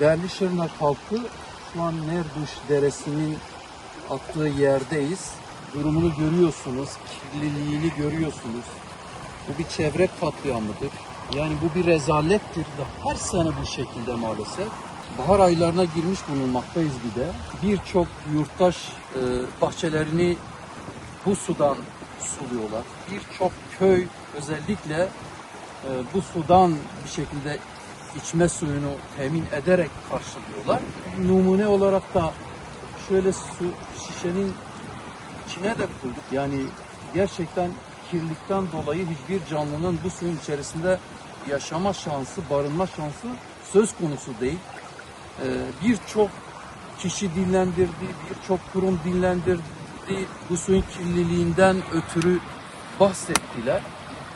Değerli Şırnak halkı şu an Nerduş Deresi'nin attığı yerdeyiz. Durumunu görüyorsunuz, kirliliğini görüyorsunuz. Bu bir çevre katliamıdır. Yani bu bir rezalettir. Ve Her sene bu şekilde maalesef. Bahar aylarına girmiş bulunmaktayız bir de. Birçok yurttaş e, bahçelerini bu sudan suluyorlar. Birçok köy özellikle e, bu sudan bir şekilde içme suyunu temin ederek karşılıyorlar. Numune olarak da şöyle su şişenin içine de koyduk. Yani gerçekten kirlilikten dolayı hiçbir canlının bu suyun içerisinde yaşama şansı, barınma şansı söz konusu değil. Ee, birçok kişi dinlendirdi, birçok kurum dinlendirdi. Bu suyun kirliliğinden ötürü bahsettiler.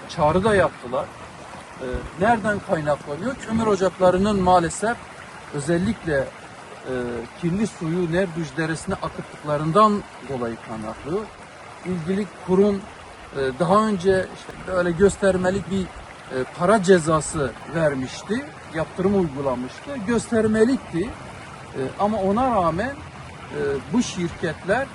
Çağrı da yaptılar. Ee, nereden kaynaklanıyor? Kömür ocaklarının maalesef özellikle e, kirli suyu Nerduş Deresi'ne akıttıklarından dolayı kaynaklı. İlgili kurum e, daha önce işte böyle göstermelik bir e, para cezası vermişti. Yaptırım uygulamıştı. Göstermelikti. E, ama ona rağmen e, bu şirketler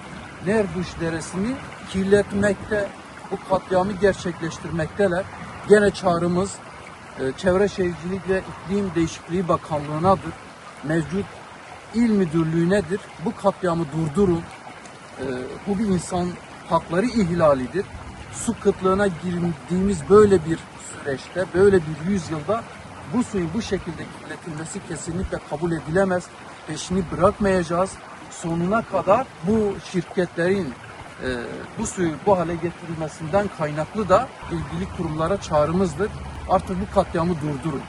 Nerduş Deresi'ni kirletmekte, bu katliamı gerçekleştirmekteler. Gene çağrımız e, Çevre Şehircilik ve İklim Değişikliği Bakanlığı'nadır. Mevcut il müdürlüğünedir. Bu katliamı durdurun. E, bu bir insan hakları ihlalidir. Su kıtlığına girdiğimiz böyle bir süreçte, böyle bir yüzyılda bu suyun bu şekilde kirletilmesi kesinlikle kabul edilemez. Peşini bırakmayacağız. Sonuna kadar bu şirketlerin e, bu suyu bu hale getirilmesinden kaynaklı da ilgili kurumlara çağrımızdır. Artık bu katliamı durdurun.